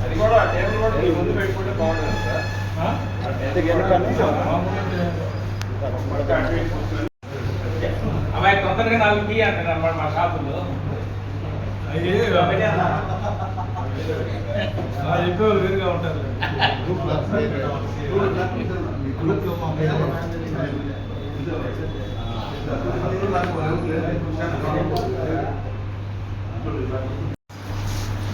అది కూడా టేబుల్ కూడా మీ ముందు పెట్టుకుంటే బాగుంటుంది సార్ అమ్మాయి తొందరగా నాలుగు టీ అంటారు అన్నమాట మా షాపులో చెప్పేవాళ్ళు వేరుగా ఉంటారు బాక్స్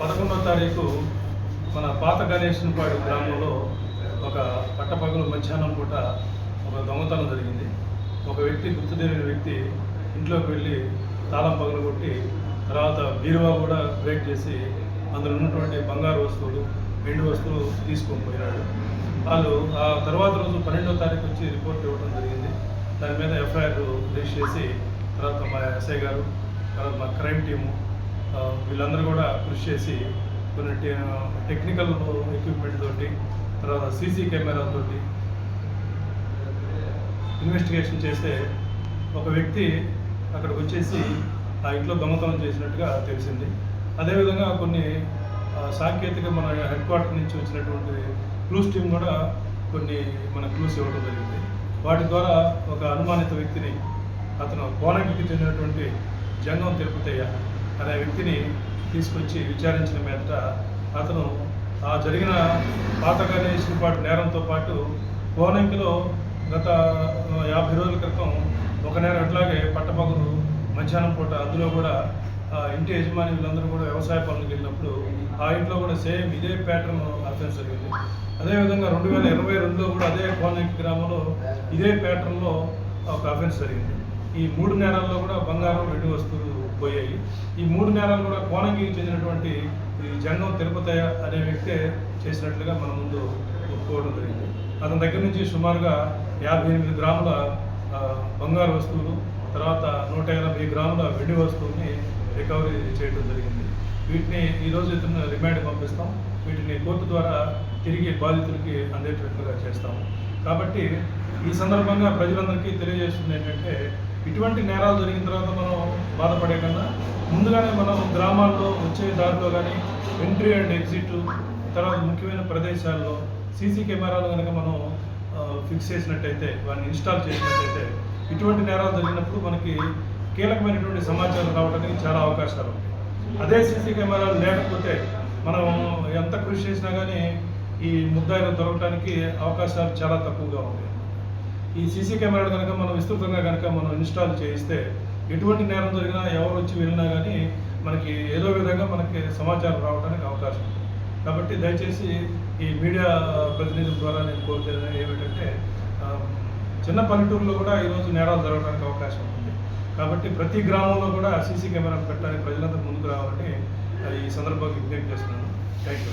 పదకొండో తారీఖు మన పాత గణేశన్పాడు గ్రామంలో ఒక పట్టపగలు మధ్యాహ్నం పూట ఒక దొంగతనం జరిగింది. ఒక వ్యక్తి గుర్తు తెలియని వ్యక్తి ఇంట్లోకి వెళ్ళి తాళం పగలు కొట్టి తర్వాత బీరువా కూడా బ్రేక్ చేసి అందులో ఉన్నటువంటి బంగారు వస్తువులు వెండి వస్తువులు తీసుకొని పోయినాడు. వాళ్ళు ఆ తర్వాత రోజు పన్నెండో తారీఖు వచ్చి రిపోర్ట్ ఇవ్వడం జరిగింది. దాని మీద ఎఫ్ఐఆర్ రిజిస్టర్ చేసి తర్వాత మా ఎస్ఐ గారు తర్వాత మా క్రైమ్ టీము వీళ్ళందరూ కూడా కృషి చేసి కొన్ని టె- టెక్నికల్ ఎక్విప్మెంట్ తోటి తర్వాత సీసీ కెమెరాలతోటి ఇన్వెస్టిగేషన్ చేస్తే ఒక వ్యక్తి అక్కడికి వచ్చేసి ఆ ఇంట్లో దొంగతనం చేసినట్టుగా తెలిసింది. అదేవిధంగా కొన్ని సాంకేతిక మన హెడ్ క్వార్టర్ నుంచి వచ్చినటువంటి క్లూస్ టీం కూడా కొన్ని మన క్లూస్ ఇవ్వడం జరిగింది. వాటి ద్వారా ఒక అనుమానిత వ్యక్తిని అతను కోనంకి చెందినటువంటి జంగం తిరుపతయ్య అనే వ్యక్తిని తీసుకొచ్చి విచారించిన మీదట అతను ఆ జరిగిన పాతగానే పాటు నేరంతో పాటు కోనంకిలో గత యాభై రోజుల క్రితం ఒక నేరం ఇట్లాగే పట్టపగలు మధ్యాహ్నం పూట అందులో కూడా ఆ ఇంటి యజమాని వీళ్ళందరూ కూడా వ్యవసాయ పనులకు వెళ్ళినప్పుడు ఆ ఇంట్లో కూడా సేమ్ ఇదే ప్యాటర్న్ అఫెన్స్ జరిగింది. అదేవిధంగా రెండు వేల ఇరవై రెండులో కూడా అదే కోనంకి గ్రామంలో ఇదే ప్యాటర్న్లో ఒక అఫెన్స్ జరిగింది. ఈ మూడు నేరాల్లో కూడా బంగారం వెండి వస్తువులు పోయాయి. ఈ మూడు నేరాలు కూడా కోనంగికి చెందినటువంటి ఈ జంగం తిరుపతయ్య అనే వ్యక్తే చేసినట్లుగా మన ముందు ఒప్పుకోవడం జరిగింది. అతని దగ్గర నుంచి సుమారుగా యాభై ఎనిమిది గ్రాముల బంగారు వస్తువులు తర్వాత నూట ఎనభై గ్రాముల వెండి వస్తువుని రికవరీ చేయడం జరిగింది. వీటిని ఈరోజు ఇతను రిమాండ్ పంపిస్తాం. వీటిని కోర్టు ద్వారా తిరిగి బాధితులకి అందేటట్లుగా చేస్తాము. కాబట్టి ఈ సందర్భంగా ప్రజలందరికీ తెలియజేస్తుంది ఏంటంటే ఇటువంటి నేరాలు జరిగిన తర్వాత మనం బాధపడే కన్నా ముందుగానే మనం గ్రామాల్లో వచ్చే దారిలో కానీ ఎంట్రీ అండ్ ఎగ్జిట్ తర్వాత ముఖ్యమైన ప్రదేశాల్లో సీసీ కెమెరాలు కనుక మనం ఫిక్స్ చేసినట్టయితే వాటిని ఇన్స్టాల్ చేసినట్టయితే ఇటువంటి నేరాలు జరిగినప్పుడు మనకి కీలకమైనటువంటి సమాచారం రావడానికి చాలా అవకాశాలు ఉంటాయి. అదే సీసీ కెమెరాలు లేకపోతే మనం ఎంత కృషి చేసినా కానీ ఈ ముద్దాయిలు దొరకడానికి అవకాశాలు చాలా తక్కువగా ఉంటాయి. ఈ సీసీ కెమెరాలు కనుక మనం విస్తృతంగా కనుక మనం ఇన్స్టాల్ చేయిస్తే ఎటువంటి నేరం జరిగినా ఎవరు వచ్చి వెళ్ళినా కానీ మనకి ఏదో విధంగా మనకి సమాచారం రావడానికి అవకాశం ఉంది. కాబట్టి దయచేసి ఈ మీడియా ప్రతినిధుల ద్వారా నేను కోరుతున్నది ఏమిటంటే చిన్న పల్లెటూరులో కూడా ఈరోజు నేరాలు జరగడానికి అవకాశం ఉంది. కాబట్టి ప్రతి గ్రామంలో కూడా సీసీ కెమెరాలు పెట్టడానికి ప్రజలందరూ ముందుకు రావాలని ఈ సందర్భంగా విజ్ఞప్తి చేస్తున్నాను. Thank you